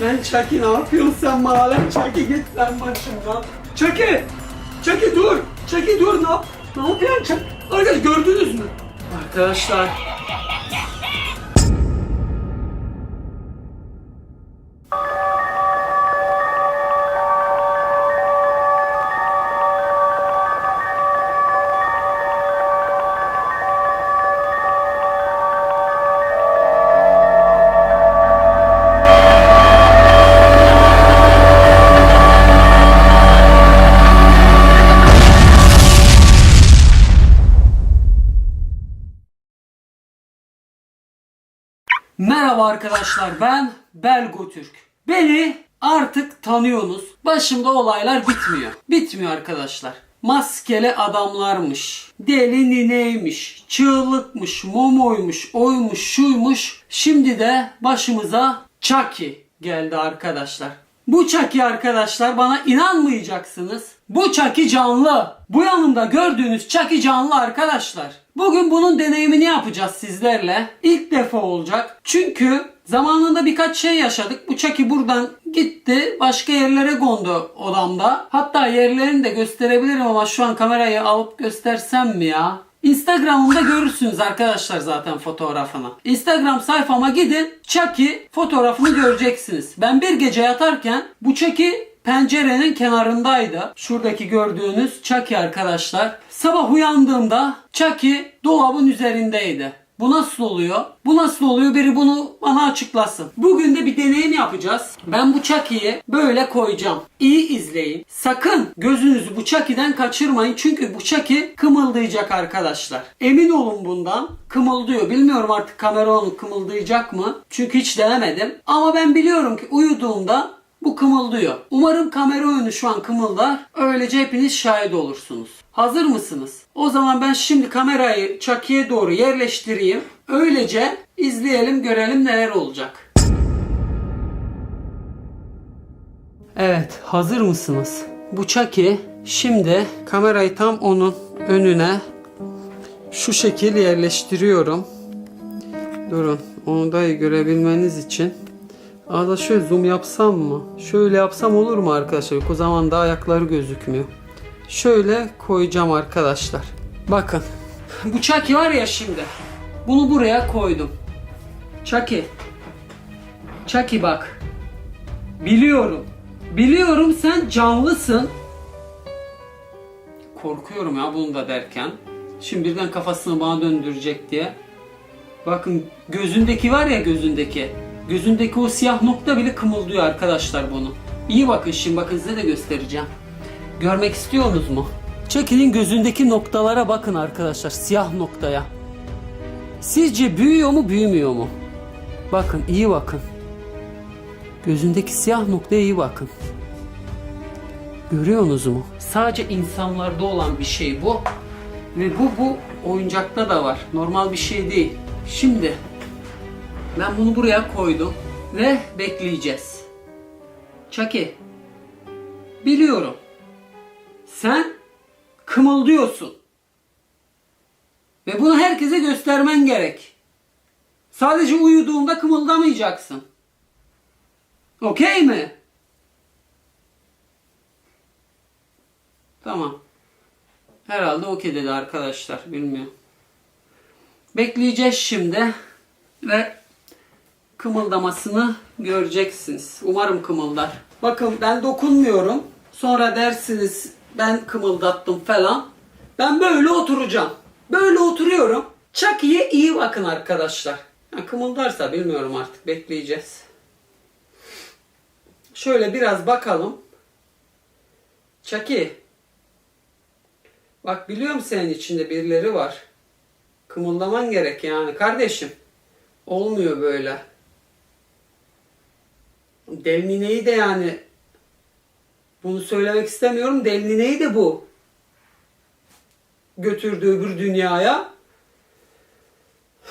Lan Chucky ne yapıyorsun sen bana lan Chucky git lan başımdan. Chucky! Chucky dur! Chucky dur ne yap? Ne yapıyorsun Chucky? Arkadaşlar gördünüz mü? Arkadaşlar Merhaba arkadaşlar ben Belgo Türk. Beni artık tanıyorsunuz. Başımda olaylar bitmiyor. Bitmiyor arkadaşlar. Maskeli adamlarmış. Deli nineymiş. Çığlıkmış. Momoymuş. Oymuş. Şuymuş. Şimdi de başımıza Chucky geldi arkadaşlar. Bu Chucky arkadaşlar bana inanmayacaksınız. Bu Chucky canlı. Bu yanımda gördüğünüz Chucky canlı arkadaşlar. Bugün bunun deneyimini yapacağız sizlerle. İlk defa olacak. Çünkü zamanında birkaç şey yaşadık. Bu Chucky buradan gitti. Başka yerlere kondu odamda. Hatta yerlerini de gösterebilirim ama şu an kamerayı alıp göstersem mi ya? Instagram'ımda görürsünüz arkadaşlar zaten fotoğrafını. Instagram sayfama gidin. Chucky fotoğrafını göreceksiniz. Ben bir gece yatarken bu Chucky pencerenin kenarındaydı. Şuradaki gördüğünüz Chucky arkadaşlar. Sabah uyandığımda Chucky dolabın üzerindeydi. Bu nasıl oluyor? Bu nasıl oluyor? Biri bunu bana açıklasın. Bugün de bir deneyim yapacağız. Ben bu Chucky'yi böyle koyacağım. İyi izleyin. Sakın gözünüzü bu Chucky'den kaçırmayın. Çünkü bu Chucky kımıldayacak arkadaşlar. Emin olun bundan. Kımıldıyor. Bilmiyorum artık kamera onu kımıldayacak mı? Çünkü hiç denemedim. Ama ben biliyorum ki uyuduğumda bu kımıldıyor. Umarım kamera oyunu şu an kımıldar. Öylece hepiniz şahit olursunuz. Hazır mısınız? O zaman ben şimdi kamerayı Chucky'ye doğru yerleştireyim. Öylece izleyelim görelim neler olacak. Evet hazır mısınız? Bu Chucky şimdi kamerayı tam onun önüne şu şekil yerleştiriyorum. Durun onu da görebilmeniz için. Arada şöyle zoom yapsam mı? Şöyle yapsam olur mu arkadaşlar? O zaman da ayakları gözükmüyor. Şöyle koyacağım arkadaşlar. Bakın. Bu Chucky var ya şimdi. Bunu buraya koydum. Chucky. Chucky bak. Biliyorum. Biliyorum sen canlısın. Korkuyorum ya bunu da derken. Şimdi birden kafasını bana döndürecek diye. Bakın gözündeki var ya gözündeki. Gözündeki o siyah nokta bile kımıldıyor arkadaşlar bunu. İyi bakın şimdi bakın size de göstereceğim. Görmek istiyorsunuz mu? Chucky'nin gözündeki noktalara bakın arkadaşlar. Siyah noktaya. Sizce büyüyor mu büyümüyor mu? Bakın iyi bakın. Gözündeki siyah noktaya iyi bakın. Görüyorsunuz mu? Sadece insanlarda olan bir şey bu. Ve bu bu oyuncakta da var. Normal bir şey değil. Şimdi ben bunu buraya koydum ve bekleyeceğiz. Chucky. Biliyorum. Sen kımıldıyorsun. Ve bunu herkese göstermen gerek. Sadece uyuduğunda kımıldamayacaksın. Okey mi? Tamam. Herhalde okey dedi arkadaşlar. Bilmiyorum. Bekleyeceğiz şimdi ve kımıldamasını göreceksiniz. Umarım kımıldar. Bakın ben dokunmuyorum. Sonra dersiniz ben kımıldattım falan. Ben böyle oturacağım. Böyle oturuyorum. Chucky'ye iyi bakın arkadaşlar. Ha, kımıldarsa bilmiyorum artık bekleyeceğiz. Şöyle biraz bakalım. Chucky. Bak biliyorum senin içinde birileri var. Kımıldaman gerek yani kardeşim. Olmuyor böyle. Delnineyi de yani bunu söylemek istemiyorum. Delnineyi de bu götürdü öbür dünyaya.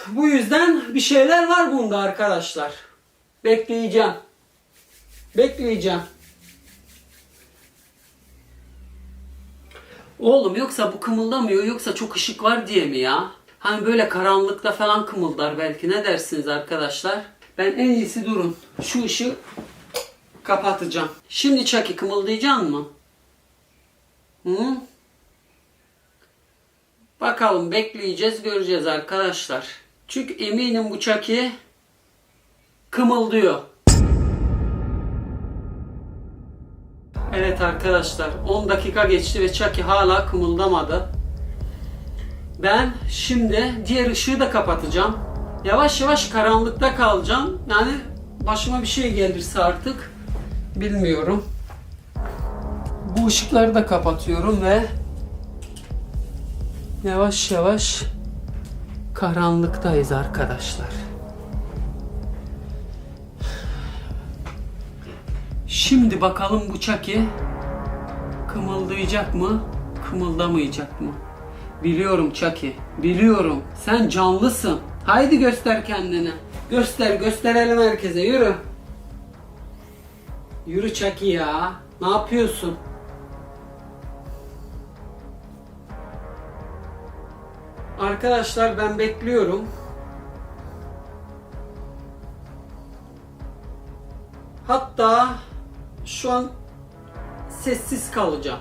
Bu yüzden bir şeyler var bunda arkadaşlar. Bekleyeceğim. Bekleyeceğim. Oğlum yoksa bu kımıldamıyor yoksa çok ışık var diye mi ya? Hani böyle karanlıkta falan kımıldar belki ne dersiniz arkadaşlar? Ben en iyisi durun. Şu ışığı Kapatacağım. Şimdi Chucky kımıldayacaksın mı? Hı? Bakalım bekleyeceğiz göreceğiz arkadaşlar. Çünkü eminim bu Chucky kımıldıyor. Evet arkadaşlar 10 dakika geçti ve Chucky hala kımıldamadı. Ben şimdi diğer ışığı da kapatacağım. Yavaş yavaş karanlıkta kalacağım. Yani başıma bir şey gelirse artık bilmiyorum. Bu ışıkları da kapatıyorum ve yavaş yavaş karanlıktayız arkadaşlar. Şimdi bakalım bu Chucky kımıldayacak mı, kımıldamayacak mı? Biliyorum Chucky, biliyorum. Sen canlısın. Haydi göster kendini. Göster, gösterelim herkese. Yürü. Yürü Chucky ya. Ne yapıyorsun? Arkadaşlar ben bekliyorum. Hatta şu an sessiz kalacağım.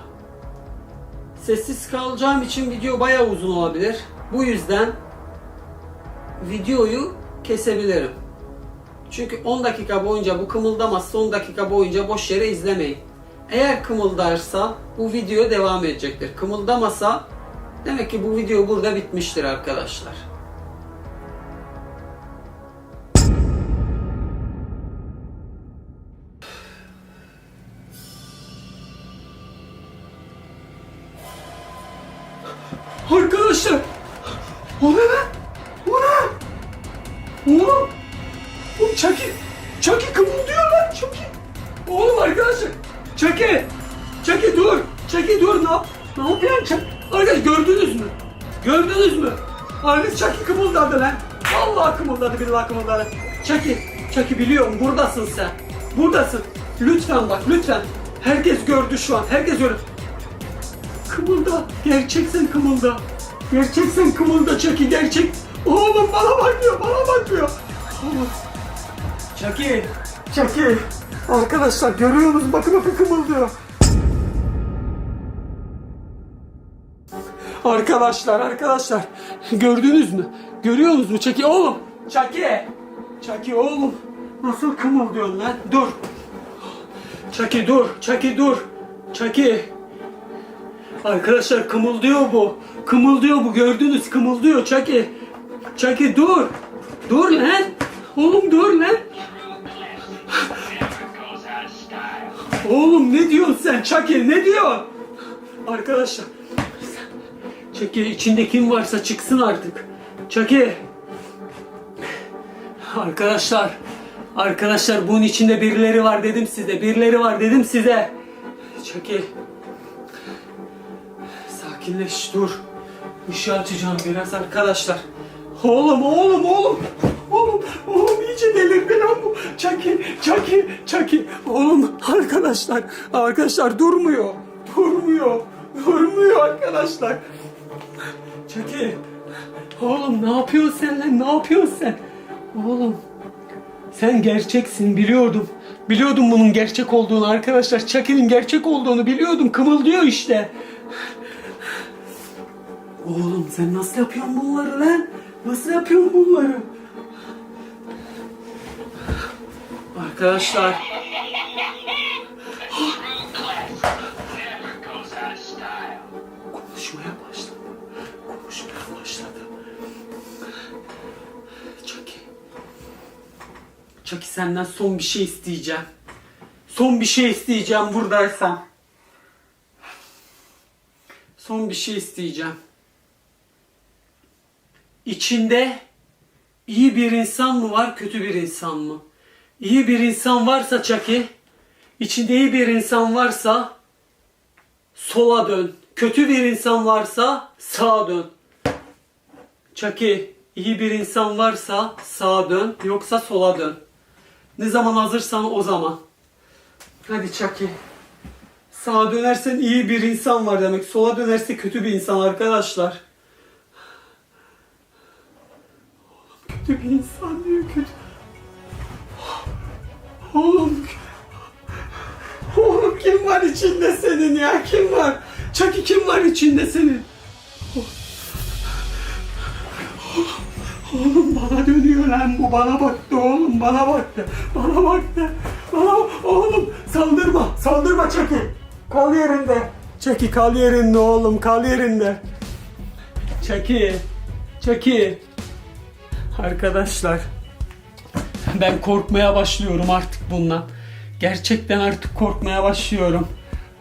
Sessiz kalacağım için video bayağı uzun olabilir. Bu yüzden videoyu kesebilirim. Çünkü 10 dakika boyunca bu kımıldamazsa 10 dakika boyunca boş yere izlemeyin. Eğer kımıldarsa bu video devam edecektir. Kımıldamasa demek ki bu video burada bitmiştir arkadaşlar. Chucky! Chucky kımıldıyor lan Chucky! Oğlum arkadaşlar! Chucky! Chucky dur! Chucky dur! Ne yap? Ne yapıyorsun Chucky? Arkadaşlar gördünüz mü? Gördünüz mü? Arkadaşlar Chucky kımıldadı lan! Vallahi kımıldadı billahi kımıldadı. Chucky! Chucky biliyorum buradasın sen. Buradasın. Lütfen bak lütfen. Herkes gördü şu an. Herkes gördü. Kımılda. Gerçeksen kımılda. Gerçeksen kımılda Chucky gerçek. Oğlum bana bakmıyor. Bana bakmıyor. Oğlum. Chucky. Chucky. Arkadaşlar görüyor musunuz? Bakın bakın kımıldıyor. Arkadaşlar arkadaşlar gördünüz mü? Görüyor musunuz mu Chucky oğlum? Chucky. Chucky oğlum. Nasıl kımıldıyorsun lan? Dur. Chucky dur. Chucky dur. Chucky. Arkadaşlar kımıldıyor bu. Kımıldıyor bu gördünüz kımıldıyor Chucky. Chucky dur. Dur lan. Oğlum dur lan. Oğlum ne diyorsun sen Chucky ne diyorsun? Arkadaşlar. Chucky içinde kim varsa çıksın artık. Chucky. Arkadaşlar. Arkadaşlar bunun içinde birileri var dedim size. Birileri var dedim size. Chucky. Sakinleş dur. Işığı açacağım biraz arkadaşlar. Oğlum oğlum oğlum. Oğlum oğlum delirdi lan bu. Chucky Chucky Chucky. Oğlum arkadaşlar arkadaşlar durmuyor. Durmuyor. Durmuyor arkadaşlar. Chucky. Oğlum ne yapıyorsun sen lan ne yapıyorsun sen? Oğlum. Sen gerçeksin biliyordum. Biliyordum bunun gerçek olduğunu arkadaşlar. Chucky'nin gerçek olduğunu biliyordum. Kımıldıyor işte. Oğlum sen nasıl yapıyorsun bunları lan? Nasıl yapıyorsun bunları? Arkadaşlar konuşmaya başladı. Konuşmaya başladı. Chucky. Chucky senden son bir şey isteyeceğim. Son bir şey isteyeceğim buradaysan. Son bir şey isteyeceğim. İçinde iyi bir insan mı var, kötü bir insan mı? İyi bir insan varsa Chucky, içinde iyi bir insan varsa sola dön. Kötü bir insan varsa sağa dön. Chucky, iyi bir insan varsa sağa dön, yoksa sola dön. Ne zaman hazırsan o zaman. Hadi Chucky. Sağa dönersen iyi bir insan var demek. Sola dönerse kötü bir insan arkadaşlar. Oğlum kötü bir insan diyor kötü. Oğlum içinde senin ya? Kim var? Chucky kim var içinde senin? Oğlum bana dönüyor lan bu. Bana baktı oğlum bana baktı. Bana baktı. Bana oğlum saldırma saldırma Chucky. Kal yerinde. Chucky kal yerinde oğlum kal yerinde. Chucky Chucky. Arkadaşlar ben korkmaya başlıyorum artık bundan gerçekten artık korkmaya başlıyorum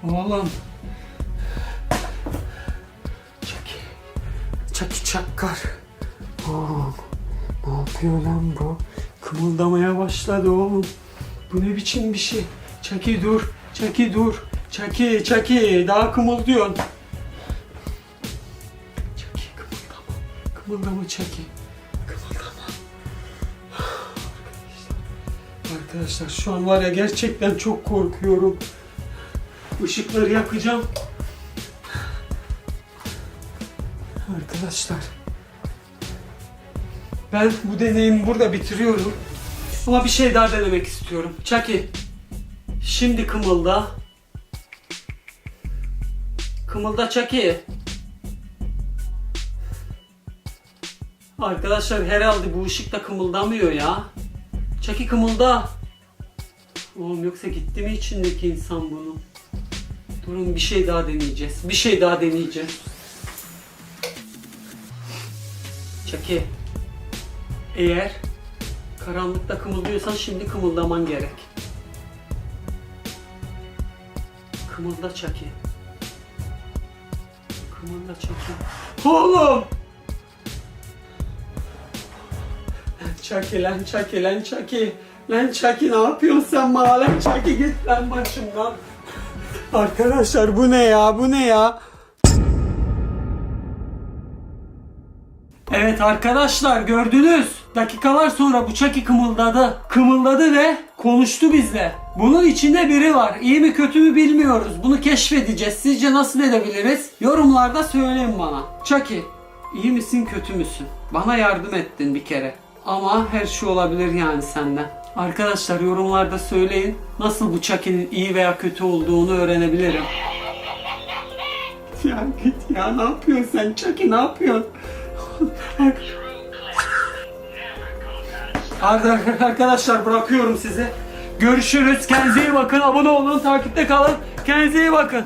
oğlum Chucky Chucky Çakkar Oğlum ne yapıyor lan bu? Kımıldamaya başladı oğlum. Bu ne biçim bir şey? Çaki dur. Çaki dur. Çaki, Çaki daha kımıldıyorsun. Çaki kımıldama. Kımıldama Çaki. Arkadaşlar, şu an var ya gerçekten çok korkuyorum. Işıkları yakacağım. Arkadaşlar ben bu deneyimi burada bitiriyorum. Ama bir şey daha denemek istiyorum. Chucky. Şimdi kımılda. Kımılda Chucky. Arkadaşlar herhalde bu ışık da kımıldamıyor ya. Chucky kımılda. Oğlum yoksa gitti mi içindeki insan bunu? Durun bir şey daha deneyeceğiz. Bir şey daha deneyeceğiz. Chucky. Eğer karanlıkta kımıldıyorsan şimdi kımıldaman gerek. Kımılda Chucky. Kımılda Chucky. Oğlum! Chucky lan Chucky lan Chucky. Lan Chucky ne yapıyorsun sen bana lan Chucky git lan başımdan. Arkadaşlar bu ne ya bu ne ya? Evet arkadaşlar gördünüz. Dakikalar sonra bu Chucky kımıldadı. Kımıldadı ve konuştu bizle. Bunun içinde biri var. İyi mi kötü mü bilmiyoruz. Bunu keşfedeceğiz. Sizce nasıl edebiliriz? Yorumlarda söyleyin bana. Chucky iyi misin kötü müsün? Bana yardım ettin bir kere. Ama her şey olabilir yani senden. Arkadaşlar yorumlarda söyleyin. Nasıl bu Chucky'nin iyi veya kötü olduğunu öğrenebilirim. Ya git ya ne yapıyorsun sen Chucky ne yapıyorsun? Arkadaşlar bırakıyorum sizi. Görüşürüz. Kendinize iyi bakın. Abone olun. Takipte kalın. Kendinize iyi bakın.